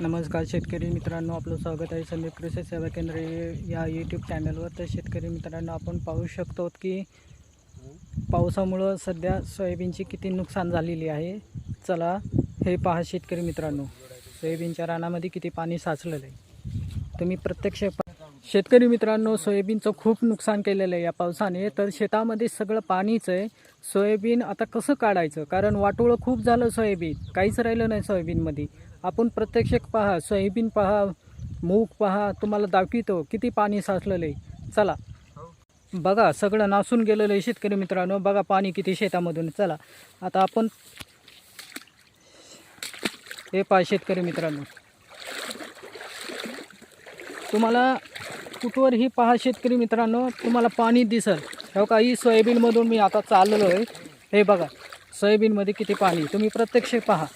नमस्कार शेतकरी मित्रांनो आपलं स्वागत आहे समीप कृषी सेवा केंद्र या यूट्यूब चॅनलवर तर शेतकरी मित्रांनो आपण पाहू शकतो की पावसामुळं सध्या सोयाबीनची किती नुकसान झालेली आहे. चला हे पहा शेतकरी मित्रांनो सोयाबीनच्या रानामध्ये किती पाणी साचलेलं आहे. तुम्ही प्रत्यक्ष शेतकरी मित्रांनो सोयाबीनचं खूप नुकसान केलेलं आहे या पावसाने. तर शेतामध्ये सगळं पाणीच आहे. सोयाबीन आता कसं काढायचं? कारण वाटोळं खूप झालं सोयाबीन. काहीच राहिलं नाही सोयाबीनमध्ये. आपण प्रत्यक्ष पहा सोयाबीन पहा मूग पहा तुम्हाला दाखवितो किती पाणी साचलेलं आहे? चला. बघा सगळं नासून गेलेलं आहे शेतकरी मित्रांनो. बघा पाणी किती शेतामधून. चला. आता आपण हे पहा शेतकरी मित्रांनो. तुम्हाला कुठवरही पहा शेतकरी मित्रांनो तुम्हाला पाणी दिसल. हो का ही सोयाबीनमधून मी आता चाललेलो आहे. हे बघा सोयाबीनमध्ये किती पाणी तुम्ही प्रत्यक्ष पहा.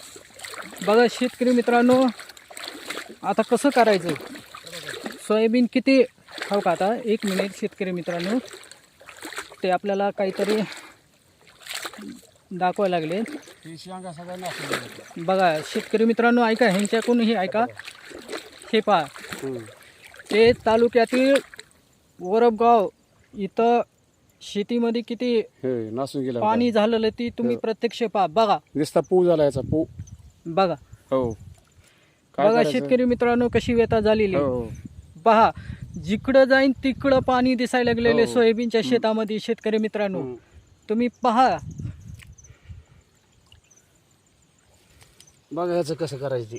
बघा शेतकरी मित्रांनो आता कसं करायचं? सोयाबीन किती? हो का आता? एक मिनिट शेतकरी मित्रांनो. ते आपल्याला काहीतरी दाखवायला लागले. ही. बघा शेतकरी मित्रांनो ऐका ह्यांच्याकडूनही ऐका. हे पहा. ते तालुक्यातील वरबगाव इथं शेतीमध्ये किती हे नासून गेला पाणी झालेलं ती तुम्ही प्रत्यक्ष पहा. बघा. नुसता पू झाला याचा पू बघा. हो. काय बघा करायचं? शेतकरी मित्रांनो कशी व्यथा झालेली हो हो. पहा जिकडं जाईन तिकडं पाणी दिसायला लागलेले हो. सोयाबीनच्या शेतामध्ये शेतकरी मित्रांनो. हम्म. तुम्ही पहा. बघा ह्याचं कसं करायचं ते.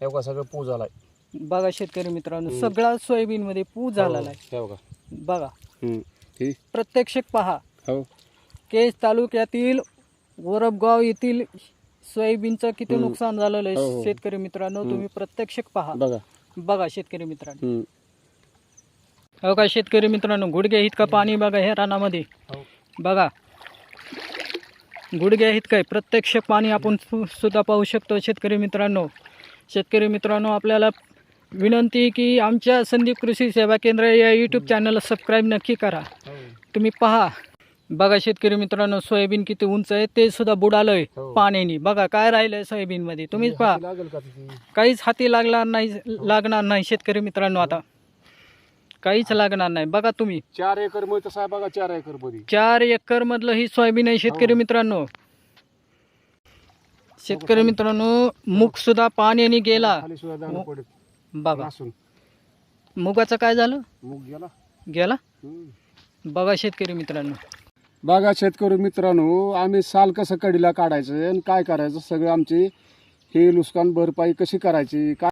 हे बघा सगळं पू झालाय. बघा शेतकरी मित्रांनो सगळा सोयाबीन मध्ये पू झालेला आहे. हे बघा. बघा. हम्म. ही? प्रत्यक्ष पहा. हो. केज तालुक्यातील वरबगाव येथील सोयाबीनचं किती हम्म. नुकसान झालेलं हो, आहे हो. शेतकरी मित्रांनो तुम्ही प्रत्यक्ष पहा. बघा. बघा शेतकरी मित्रांनो. हम्म. हो का शेतकरी मित्रांनो गुडघ्या इतकं पाणी बघा ह्या रानामध्ये. हो. बघा. गुडघ्या इतकं आहे. प्रत्यक्ष पाणी आपण सु- सुद्धा पाहू शकतो शेतकरी मित्रांनो. शेतकरी मित्रांनो आपल्याला विनंती की आमच्या संदीप कृषी सेवा केंद्र या यूट्यूब चॅनलला सबस्क्राईब नक्की करा. हो. तुम्ही पहा. बघा शेतकरी मित्रांनो सोयाबीन किती उंच आहे ते सुद्धा बुडालंय हो. पाण्याने. बघा काय राहिलंय सोयाबीन मध्ये तुम्हीच पहा. हाती लागेल का तिथे? काहीच हाती लागणार नाही लागणार नाही शेतकरी मित्रांनो आता. काहीच लागणार नाही. बघा तुम्ही. चार एकरमध्ये तसा बघा चार एकरमध्ये चार एकर मधलं ही सोयाबीन आहे शेतकरी हो. मित्रांनो. शेतकरी मित्रांनो मुग सुद्धा पाण्याने गेला. खाली सुद्धा दाणं हो. पडत. बघा. मुगाचं काय झालं? मूग गेला. गेला? हम्म. बघा शेतकरी मित्रांनो. बघा शेतकरी मित्रांनो आम्ही साल कसं कडीला काढायचं आणि काय करायचं सगळं आमची हे नुकसान भरपाई कशी करायची काय